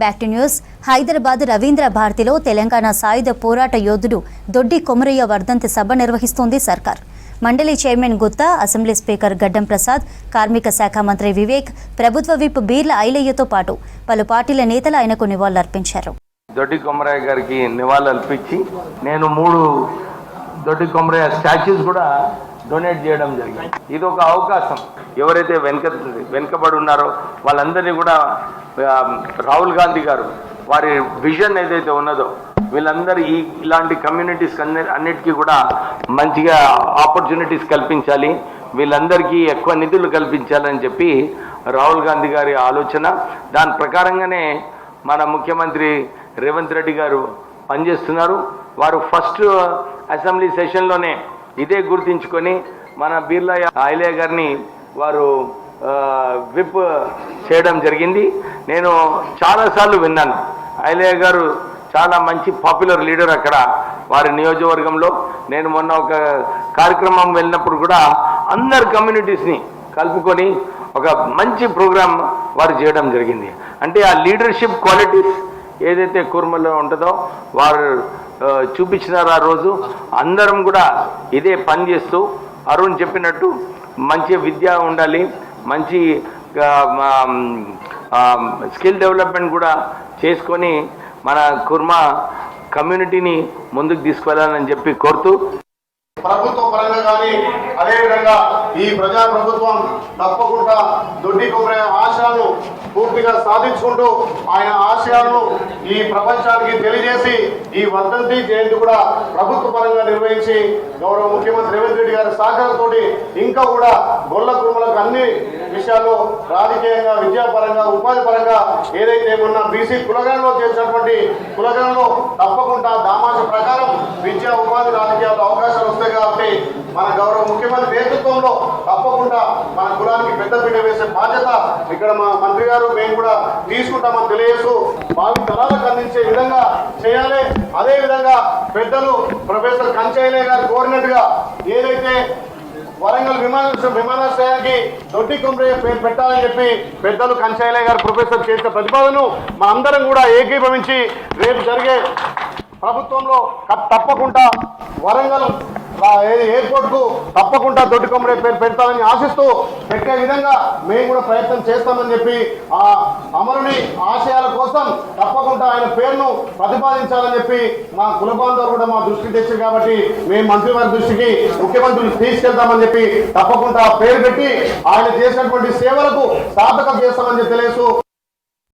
Back to news. Hyderabad Ravindra భారతిలో తెలంగాణ సాయుధ పోరాట యోధుడు దొడ్డి కొమరయ్య వర్ధంతి సభ నిర్వహిస్తోంది సర్కార్. మండలి చైర్మన్ గుత్తా అసెంబ్లీ స్పీకర్ గడ్డం ప్రసాద్ కార్మిక శాఖ మంత్రి వివేక్ ప్రభుత్వ విప్ బీర్ల ఐలయ్యతో పాటు పలు పార్టీల నేతలు ఆయనకు నివాళులర్పించారు. దొడ్డి కొమరయ్య గారికి నివాళులర్పించి నేను మూడు దొడ్డి కొమరయ్య స్టాచ్యూస్ కూడా డొనేట్ చేయడం జరిగింది. ఇది ఒక అవకాశం. ఎవరైతే వెనుక వెనుకబడి ఉన్నారో వాళ్ళందరినీ కూడా రాహుల్ గాంధీ గారు వారి విజన్ ఏదైతే ఉన్నదో వీళ్ళందరూ ఈ ఇలాంటి కమ్యూనిటీస్ అన్ని అన్నిటికీ కూడా మంచిగా ఆపర్చునిటీస్ కల్పించాలి. వీళ్ళందరికీ ఎక్కువ నిధులు కల్పించాలని చెప్పి రాహుల్ గాంధీ గారి ఆలోచన. దాని ప్రకారంగానే మన ముఖ్యమంత్రి రేవంత్ రెడ్డి గారు పనిచేస్తున్నారు. వారు ఫస్ట్ అసెంబ్లీ సెషన్లోనే ఇదే గుర్తించుకొని మన బీర్లా ఐలయ్య గారిని వారు విప్ చేయడం జరిగింది. నేను చాలాసార్లు విన్నాను. ఐలయ్య గారు చాలా మంచి పాపులర్ లీడర్ అక్కడ వారి నియోజకవర్గంలో. నేను మొన్న ఒక కార్యక్రమం వెళ్ళినప్పుడు కూడా అందరు కమ్యూనిటీస్ని కలుపుకొని ఒక మంచి ప్రోగ్రాం వారు చేయడం జరిగింది. అంటే ఆ లీడర్షిప్ క్వాలిటీస్ ఏదైతే కూర్మలో ఉంటుందో వారు చూపించినారు ఆ రోజు. అందరం కూడా ఇదే పని చేస్తూ అరుణ్ చెప్పినట్టు మంచి విద్య ఉండాలి. మంచి స్కిల్ డెవలప్మెంట్ కూడా చేసుకొని మన కుర్మా కమ్యూనిటీని ముందుకు తీసుకువెళ్ళాలని చెప్పి కోరుతూ ప్రభుత్వ పరంగా కానీ అదేవిధంగా ఈ ప్రజా ప్రభుత్వం తప్పకుండా దొడ్డి కొబ్బరి ఆశయాలను పూర్తిగా సాధించుకుంటూ ఆయన ఆశయాలను ఈ ప్రపంచానికి తెలియజేసి ఈ వర్ధంతి జయంతి కూడా ప్రభుత్వ పరంగా నిర్వహించి గౌరవ ముఖ్యమంత్రి రేవంత్ రెడ్డి గారి సహకారంతో ఇంకా కూడా గొల్ల కురుమలకు అన్ని విషయాల్లో రాజకీయంగా విద్యాపరంగా ఉపాధి పరంగా ఏదైతే మొన్న బీసీ కులగణలో చేసినటువంటి కులగణలో తప్పకుండా దామాష ప్రకారం విద్యా ఉపాధి కాబట్టి మన గౌరవ ముఖ్యమంత్రి నేతృత్వంలో తప్పకుండా మన కులానికి పెద్దపీట వేసే బాధ్యత ఇక్కడ మా మంత్రి గారు మేము కూడా తీసుకుంటామని తెలియజేస్తూ భావి తరాలకు అందించే విధంగా చేయాలి. అదే విధంగా పెద్దలు ప్రొఫెసర్ కంచయ్య గారు కోరినట్టుగా ఏదైతే వరంగల్ విమాన విమానాశ్రయానికి దొడ్డి కుమ్రయ్య పేరు పెట్టాలని చెప్పి పెద్దలు కంచాయలయ్య గారు ప్రొఫెసర్ చేసిన ప్రతిపాదనను మా అందరం కూడా ఏకీభవించి రేపు జరిగే ప్రభుత్వంలో తప్పకుండా వరంగల్ ఎయిర్పోర్ట్కు తప్పకుండా దొడ్డి పేరు పెడతామని ఆశిస్తూ పెట్టే విధంగా మేము కూడా ప్రయత్నం చేస్తామని చెప్పి ఆ అమరుని ఆశయాల కోసం తప్పకుండా ఆయన పేరును ప్రతిపాదించాలని చెప్పి మా కుల బాంధవులు కూడా మా దృష్టికి తెచ్చారు కాబట్టి మేము మంత్రివారి దృష్టికి ముఖ్యమంత్రులు తీసుకెళ్తామని చెప్పి తప్పకుండా పేరు పెట్టి ఆయన చేసినటువంటి సేవలకు సార్థకం చేస్తామని చెప్పి తెలియజేస్తూ